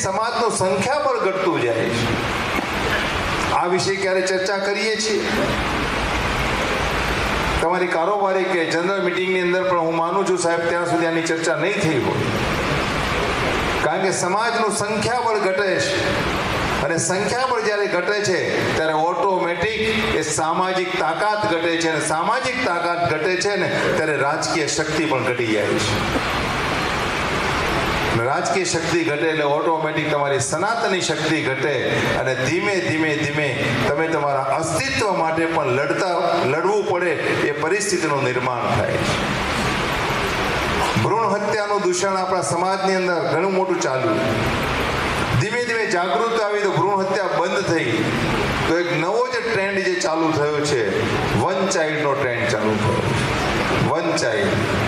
સમાજનું સંખ્યાબળ ઘટતું જાય છે. આ વિશે ક્યારે ચર્ચા કરીએ છીએ? તમારી કારોબારી કે જનરલ મિટિંગની અંદર પણ હું માનું છું સાહેબ, ત્યાં સુધી આની ચર્ચા નહીં થઈ હોય. કારણ કે સમાજનું સંખ્યાબળ ઘટે છે. અને સંખ્યાબળ જ્યારે ઘટે છે, ત્યારે ઓટોમેટિક એ સામાજિક તાકાત ઘટે છે. અને સામાજિક તાકાત ઘટે છે ને, ત્યારે રાજકીય શક્તિ પણ ઘટી જાય છે. રાજકીય શક્તિ ઘટે એટલે ઓટોમેટિક તમારી સનાતની શક્તિ ઘટે અને ધીમે ધીમે ધીમે તમે તમારા અસ્તિત્વ માટે પણ લડતા, લડવું પડે એ પરિસ્થિતિનું નિર્માણ થાય ભ્રૂણ હત્યાનું દૂષણ આપણા સમાજની અંદર ઘણું મોટું ચાલ્યું ધીમે ધીમે જાગૃત આવી તો ભ્રૂણ હત્યા બંધ થઈ. તો એક નવો જે ટ્રેન્ડ જે ચાલુ થયો છે વન ચાઇલ્ડનો ટ્રેન્ડ ચાલુ થયો વન ચાઇલ્ડ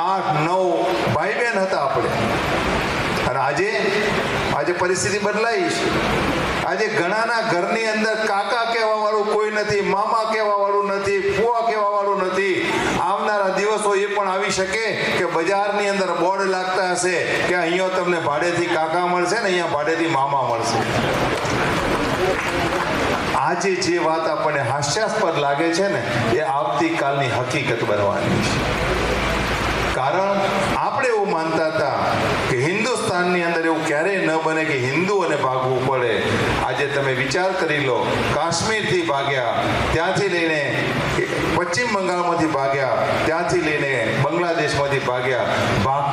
આઠ, નવ ભાઈ બહેન હતા આપણે. અને આજે આજે પરિસ્થિતિ બદલાઈ છે. આજે ઘણાના ઘરની અંદર કાકા કહેવા વાળું કોઈ નથી, મામા કહેવા વાળું નથી, ફુવા કહેવા વાળું નથી. આવનારા દિવસો એ પણ આવી શકે કે બજારની અંદર બોર્ડ લાગતા હશે કે અહીંયા તમને ભાડેથી કાકા મળશે ને અહીંયા ભાડેથી મામા મળશે. આજે જે વાત આપણને હાસ્યાસ્પદ લાગે છે ને, એ આવતીકાલની હકીકત બનવાની છે. કારણ આપણે એવું માનતા હતા કે હિન્દુસ્તાનની અંદર એવું ક્યારેય ન બને કે હિન્દુઓને ભાગવું પડે. આજે તમે વિચાર કરી લો, કાશ્મીરથી ભાગ્યા, ત્યાંથી લઈને પશ્ચિમ બંગાળમાંથી ભાગ્યા, ત્યાંથી લઈને બાંગ્લાદેશમાંથી ભાગ્યા રહ્યા